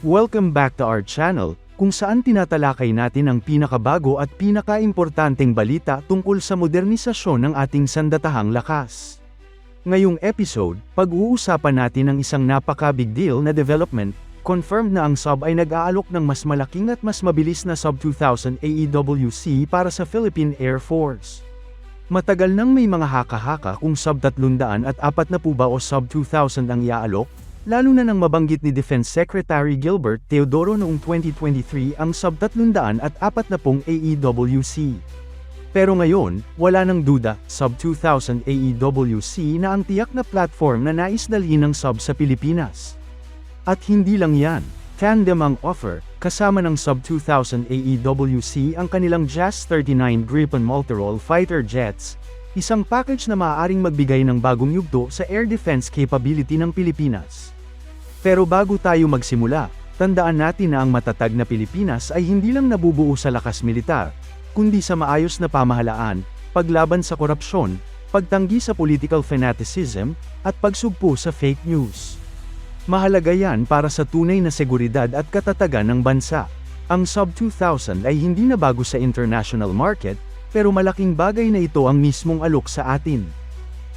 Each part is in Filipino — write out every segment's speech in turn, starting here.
Welcome back to our channel, kung saan tinatalakay natin ang pinakabago at pinakaimportanteng balita tungkol sa modernisasyon ng ating sandatahang lakas. Ngayong episode, pag-uusapan natin ang isang napaka-big deal na development, confirmed na ang sub ay nag-aalok ng mas malaking at mas mabilis na sub 2000 AEWC para sa Philippine Air Force. Matagal nang may mga haka-haka kung sub 300 at apat na po ba o sub 2000 ang iaalok, lalo na nang mabanggit ni Defense Secretary Gilbert Teodoro noong 2023 ang sub 300 at apat na pong AEWC. Pero ngayon, wala nang duda, sub 2000 AEWC na ang tiyak na platform na nais dalhin ng sub sa Pilipinas. At hindi lang yan, tandem ang offer, kasama ng sub 2000 AEWC ang kanilang JAS 39 Gripen Multirole Fighter Jets, isang package na maaaring magbigay ng bagong yugto sa air defense capability ng Pilipinas. Pero bago tayo magsimula, tandaan natin na ang matatag na Pilipinas ay hindi lang nabubuo sa lakas militar, kundi sa maayos na pamahalaan, paglaban sa korupsyon, pagtanggi sa political fanaticism, at pagsugpo sa fake news. Mahalaga yan para sa tunay na seguridad at katatagan ng bansa. Ang Sub 2000 ay hindi na bago sa international market, pero malaking bagay na ito ang mismong alok sa atin.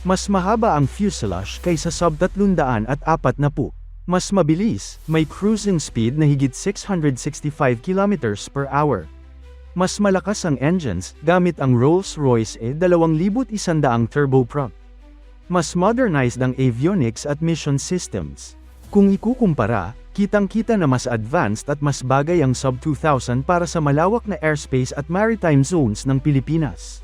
Mas mahaba ang fuselage kaysa Sub 300 at 40. Mas mabilis, may cruising speed na higit 665 km per hour. Mas malakas ang engines, gamit ang Rolls-Royce E2100 turboprop. Mas modernized ang avionics at mission systems. Kung ikukumpara, kitang-kita na mas advanced at mas bagay ang Sub 2000 para sa malawak na airspace at maritime zones ng Pilipinas.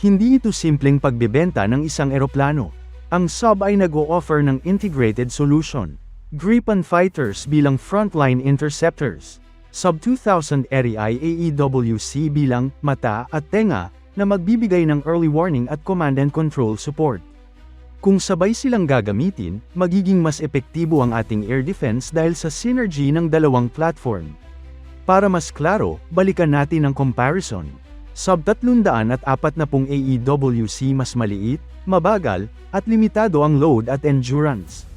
Hindi ito simpleng pagbebenta ng isang eroplano. Ang Sub ay nag-o-offer ng integrated solution. Gripen fighters bilang frontline interceptors. Sub 2000 REI AEWC bilang mata at tenga na magbibigay ng early warning at command and control support. Kung sabay silang gagamitin, magiging mas epektibo ang ating air defense dahil sa synergy ng dalawang platform. Para mas klaro, balikan natin ang comparison. Sub 300 at 40 AEWC mas maliit, mabagal, at limitado ang load at endurance.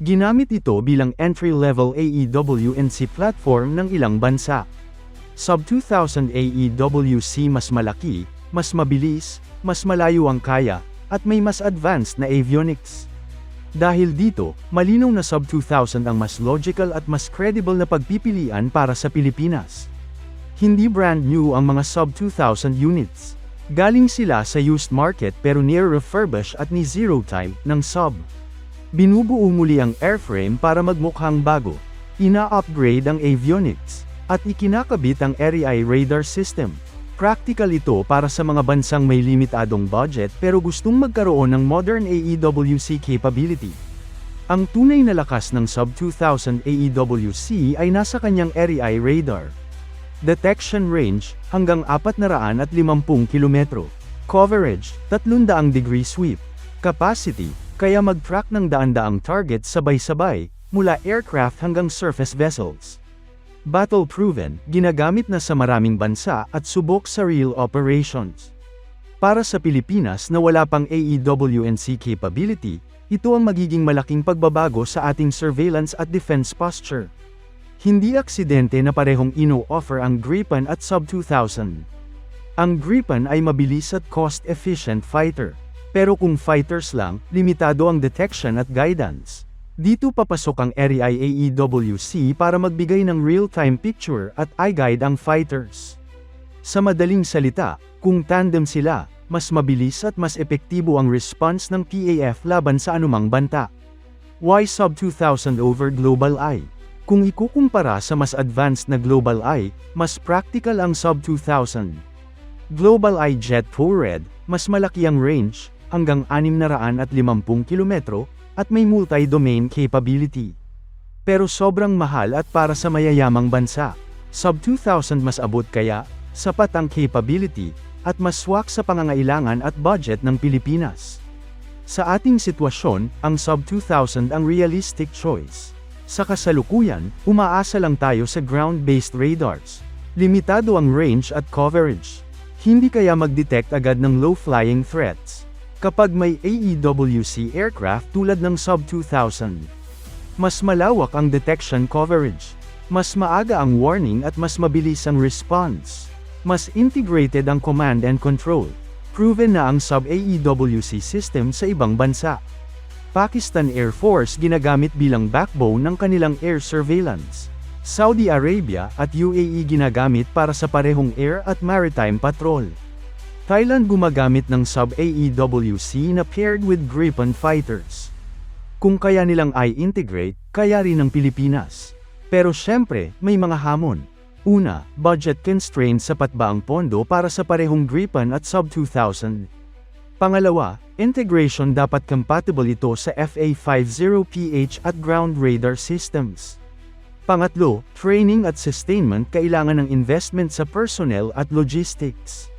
Ginamit ito bilang entry-level AEW&C platform ng ilang bansa. Sub 2000 AEWC mas malaki, mas mabilis, mas malayo ang kaya, at may mas advanced na avionics. Dahil dito, malinaw na Sub 2000 ang mas logical at mas credible na pagpipilian para sa Pilipinas. Hindi brand new ang mga Sub 2000 units. Galing sila sa used market pero near refurbish at ni zero time ng Sub. Binubuo muli ang airframe para magmukhang bago. Ina-upgrade ang avionics. At ikinakabit ang REI radar system. Practical ito para sa mga bansang may limitadong budget pero gustong magkaroon ng modern AEWC capability. Ang tunay na lakas ng Sub 2000 AEWC ay nasa kanyang REI radar. Detection range, hanggang 450 km. Coverage, 300 degree sweep. Capacity, kaya mag-track ng daan-daang target sabay-sabay, mula aircraft hanggang surface vessels. Battle-proven, ginagamit na sa maraming bansa at subok sa real operations. Para sa Pilipinas na wala pang AEW&C capability, ito ang magiging malaking pagbabago sa ating surveillance at defense posture. Hindi aksidente na parehong ino-offer ang Gripen at Sub 2000. Ang Gripen ay mabilis at cost-efficient fighter. Pero kung fighters lang, limitado ang detection at guidance. Dito papasok ang REI AEWC para magbigay ng real-time picture at i-guide ang fighters. Sa madaling salita, kung tandem sila, mas mabilis at mas epektibo ang response ng PAF laban sa anumang banta. Why Sub 2000 over Global Eye? Kung ikukumpara sa mas advanced na Global Eye, mas practical ang Sub 2000. Global Eye Jet Pro Red, mas malaki ang range, hanggang 650 km, at may multi-domain capability. Pero sobrang mahal at para sa mayayamang bansa. Sub 2000 mas abot kaya, sapat ang capability, at mas swak sa pangangailangan at budget ng Pilipinas. Sa ating sitwasyon, ang Sub 2000 ang realistic choice. Sa kasalukuyan, umaasa lang tayo sa ground-based radars. Limitado ang range at coverage. Hindi kaya mag-detect agad ng low-flying threats. Kapag may AEWC aircraft tulad ng Sub 2000. Mas malawak ang detection coverage. Mas maaga ang warning at mas mabilis ang response. Mas integrated ang command and control. Proven na ang sub-AEWC system sa ibang bansa. Pakistan Air Force ginagamit bilang backbone ng kanilang air surveillance. Saudi Arabia at UAE ginagamit para sa parehong air at maritime patrol. Thailand gumagamit ng sub-AEWC na paired with Gripen fighters. Kung kaya nilang i-integrate, kaya rin ng Pilipinas. Pero syempre, may mga hamon. Una, budget constraints sapat ba ang pondo para sa parehong Gripen at Sub 2000? Pangalawa, integration dapat compatible ito sa FA50PH at ground radar systems. Pangatlo, training at sustainment kailangan ng investment sa personnel at logistics.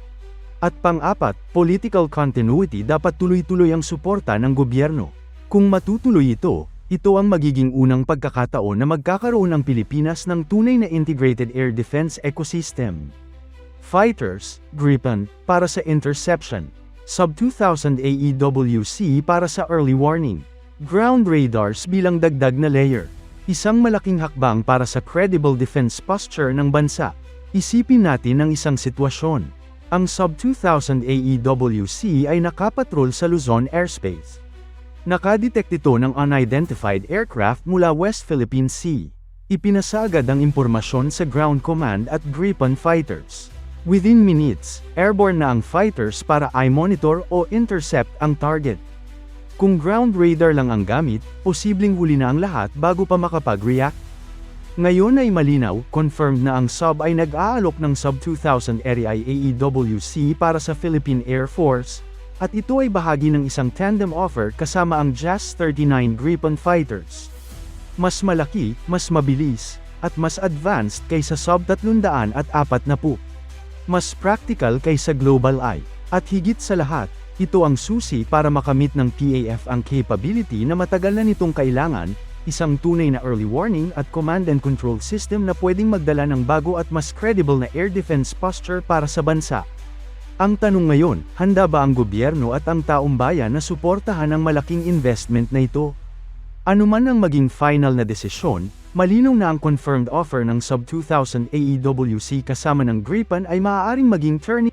At pang-apat, political continuity dapat tuloy-tuloy ang suporta ng gobyerno. Kung matutuloy ito, ito ang magiging unang pagkakataon na magkakaroon ang Pilipinas ng tunay na integrated air defense ecosystem. Fighters, Gripen, para sa interception. Sub-2000 AEWC para sa early warning. Ground radars bilang dagdag na layer. Isang malaking hakbang para sa credible defense posture ng bansa. Isipin natin ang isang sitwasyon. Ang Sub-2000 AEWC ay nakapatrol sa Luzon airspace. Nakadetect ito ng unidentified aircraft mula West Philippine Sea. Ipinasagad ang impormasyon sa ground command at Gripen fighters. Within minutes, airborne na ang fighters para i-monitor o intercept ang target. Kung ground radar lang ang gamit, posibleng huli na ang lahat bago pa makapag-react. Ngayon ay malinaw, confirmed na ang sub ay nag-aalok ng sub 2000 area AEWC para sa Philippine Air Force, at ito ay bahagi ng isang tandem offer kasama ang JAS-39 Gripen fighters. Mas malaki, mas mabilis, at mas advanced kaysa sub 300 at 40. Mas practical kaysa Global Eye. At higit sa lahat, ito ang susi para makamit ng PAF ang capability na matagal na nitong kailangan, isang tunay na early warning at command and control system na pwedeng magdala ng bago at mas credible na air defense posture para sa bansa. Ang tanong ngayon, handa ba ang gobyerno at ang taong bayan na suportahan ang malaking investment na ito? Ano man ang maging final na desisyon, malinaw na ang confirmed offer ng sub 2000 AEWC kasama ng Gripen ay maaaring maging turning